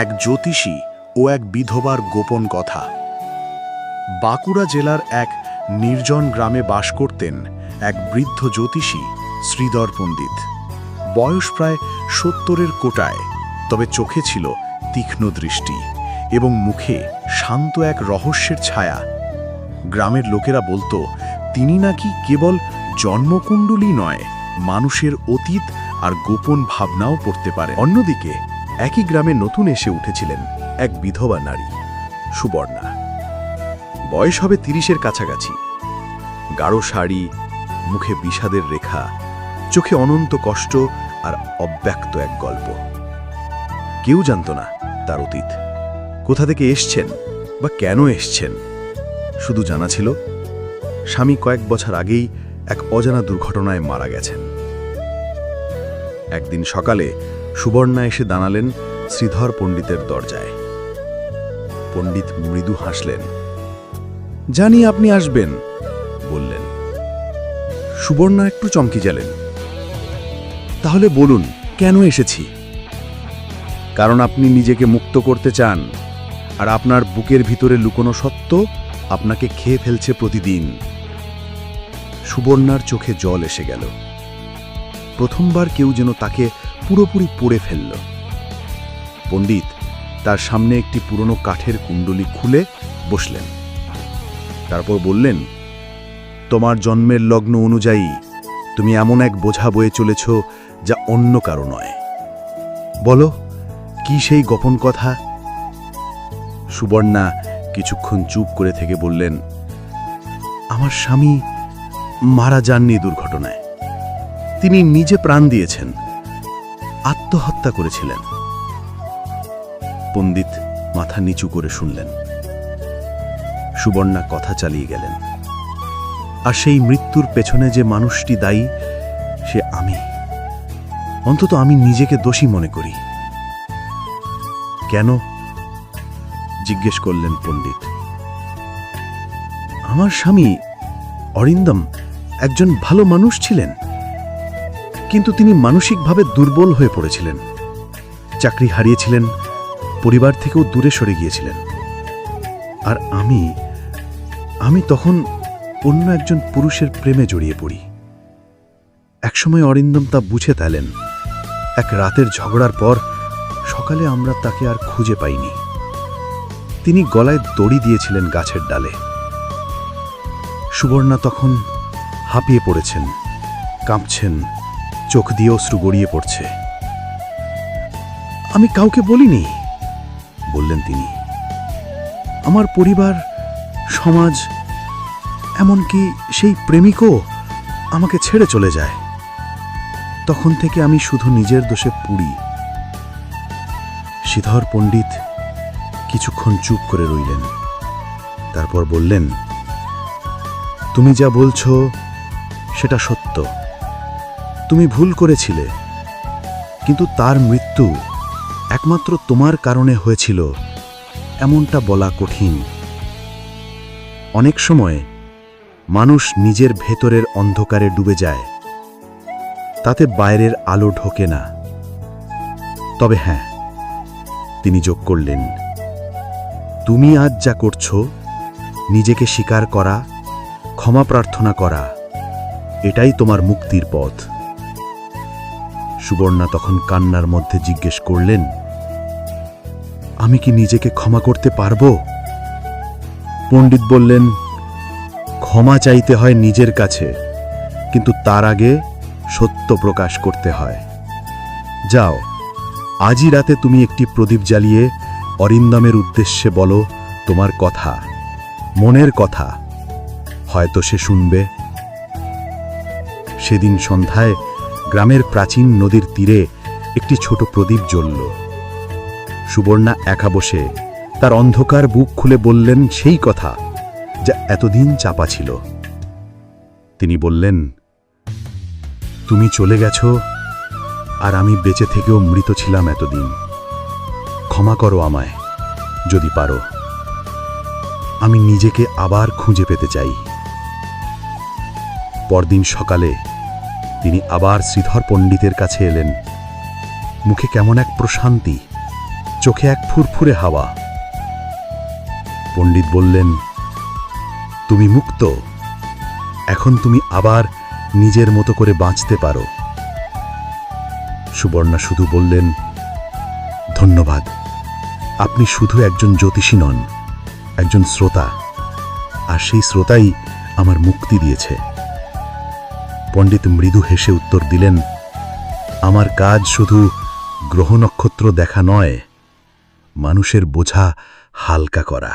এক জ্যোতিষী ও এক বিধবার গোপন কথা। বাঁকুড়া জেলার এক নির্জন গ্রামে বাস করতেন এক বৃদ্ধ জ্যোতিষী শ্রীধর পণ্ডিত। বয়স প্রায় সত্তরের কোটায়, তবে চোখে ছিল তীক্ষ্ণ দৃষ্টি এবং মুখে শান্ত এক রহস্যের ছায়া। গ্রামের লোকেরা বলতো, তিনি নাকি কেবল জন্মকুণ্ডলী নয়, মানুষের অতীত আর গোপন ভাবনাও পড়তে পারে অন্যদিকে একই গ্রামে নতুন এসে উঠেছিলেন এক বিধবা নারী, সুবর্ণা। বয়স হবে তিরিশের কাছাকাছি। গাঢ় শাড়ি, মুখে বিষাদের রেখা, চোখে অনন্ত কষ্ট আর অব্যক্ত এক গল্প। কেউ জানত না তার অতীত। কোথা থেকে এসছেন বা কেন এসছেন? শুধু জানা ছিল, স্বামী কয়েক বছর আগেই এক অজানা দুর্ঘটনায় মারা গেছেন। একদিন সকালে সুবর্ণা এসে দাঁড়ালেন শ্রীধর পণ্ডিতের দরজায়। পণ্ডিত মৃদু হাসলেন। জানি আপনি আসবেন, বললেন। সুবর্ণা একটু চমকি গেলেন। তাহলে বলুন, কেন এসেছি? কারণ আপনি নিজেকে মুক্ত করতে চান, আর আপনার বুকের ভিতরে লুকোনো সত্য আপনাকে খেয়ে ফেলছে প্রতিদিন। সুবর্ণার চোখে জল এসে গেল। প্রথমবার কেউ যেন তাকে পুরোপুরি পড়ে ফেলল। পণ্ডিত তার সামনে একটি পুরনো কাঠের কুণ্ডলি খুলে বসলেন। তারপর বললেন, তোমার জন্মের লগ্ন অনুযায়ী তুমি এমন এক বোঝা বয়ে চলেছ যা অন্য কারও নয়। বলো, কি সেই গোপন কথা? সুবর্ণা কিছুক্ষণ চুপ করে থেকে বললেন, আমার স্বামী মারা যাননি দুর্ঘটনায়। তিনি নিজে প্রাণ দিয়েছেন। আত্মহত্যা করেছিলেন। পণ্ডিত মাথা নিচু করে শুনলেন। সুবর্ণা কথা চালিয়ে গেলেন। আর সেই মৃত্যুর পেছনে যে মানুষটি দায়ী, সে আমি। অন্তত আমি নিজেকে দোষী মনে করি। কেন? জিজ্ঞেস করলেন পণ্ডিত। আমার স্বামী অরিন্দম একজন ভালো মানুষ ছিলেন। কিন্তু তিনি মানসিকভাবে দুর্বল হয়ে পড়েছিলেন। চাকরি হারিয়েছিলেন, পরিবার থেকেও দূরে সরে গিয়েছিলেন। আর আমি আমি তখন অন্য একজন পুরুষের প্রেমে জড়িয়ে পড়ি। একসময় অরিন্দম তা বুঝে তালেন এক রাতের ঝগড়ার পর সকালে আমরা তাকে আর খুঁজে পাইনি। তিনি গলায় দড়ি দিয়েছিলেন গাছের ডালে। সুবর্ণা তখন হাঁপিয়ে পড়েছেন, কাঁপছেন। চোখ দিয়ে অশ্রু গড়িয়ে পড়ছে। আমি কাউকে বলিনি, বললেন তিনি। আমার পরিবার, সমাজ, এমনকি সেই প্রেমিকও আমাকে ছেড়ে চলে যায়। তখন থেকে আমি শুধু নিজের দোষে পুড়ি। শ্রীধর পণ্ডিত কিছুক্ষণ চুপ করে রইলেন। তারপর বললেন, তুমি যা বলছো, সেটা সত্য। তুমি ভুল করেছিলে। কিন্তু তার মৃত্যু একমাত্র তোমার কারণে হয়েছিল, এমনটা বলা কঠিন। অনেক সময় মানুষ নিজের ভেতরের অন্ধকারে ডুবে যায়, তাতে বাইরের আলো ঢোকে না। তবে হ্যাঁ তিনি যোগ করলেন। তুমি আজ যা করছ, নিজেকে স্বীকার করা, ক্ষমা প্রার্থনা করা, এটাই তোমার মুক্তির পথ। সুবর্ণা তখন কান্নার মধ্যে জিজ্ঞেস করলেন, আমি কি নিজেকে ক্ষমা করতে পারব? পণ্ডিত বললেন, ক্ষমা চাইতে হয় নিজের কাছে, কিন্তু তার আগে সত্য প্রকাশ করতে হয়। যাও, আজই রাতে তুমি একটি প্রদীপ জ্বালিয়ে অরিন্দমের উদ্দেশ্যে বলো তোমার কথা, মনের কথা। হয়তো সে শুনবে। সেদিন সন্ধ্যায় গ্রামের প্রাচীন নদীর তীরে একটি ছোট প্রদীপ জ্বলল। সুবর্ণা একা বসে তার অন্ধকার বুক খুলে বললেন, সেই কথা যা এতদিন চাপা ছিল। তিনি বললেন, তুমি চলে গেছ আর আমি বেঁচে থেকেও মৃত ছিলাম এতদিন। ক্ষমা করো আমায় যদি পারো। আমি নিজেকে আবার খুঁজে পেতে চাই। পরদিন সকালে তিনি আবার শ্রীধর পণ্ডিতের কাছে এলেন। মুখে কেমন এক প্রশান্তি, চোখে এক ফুরফুরে হাওয়া। পণ্ডিত বললেন, তুমি মুক্ত, এখন তুমি আবার নিজের মতো করে বাঁচতে পারো। সুবর্ণা শুধু বললেন, ধন্যবাদ, আপনি শুধু একজন জ্যোতিষী নন, একজন শ্রোতা, আর সেই শ্রোতাই আমার মুক্তি দিয়েছে। পণ্ডিত মৃদু হেসে উত্তর দিলেন, আমার কাজ শুধু গ্রহ নক্ষত্র দেখা নয়, মানুষের বোঝা হালকা করা।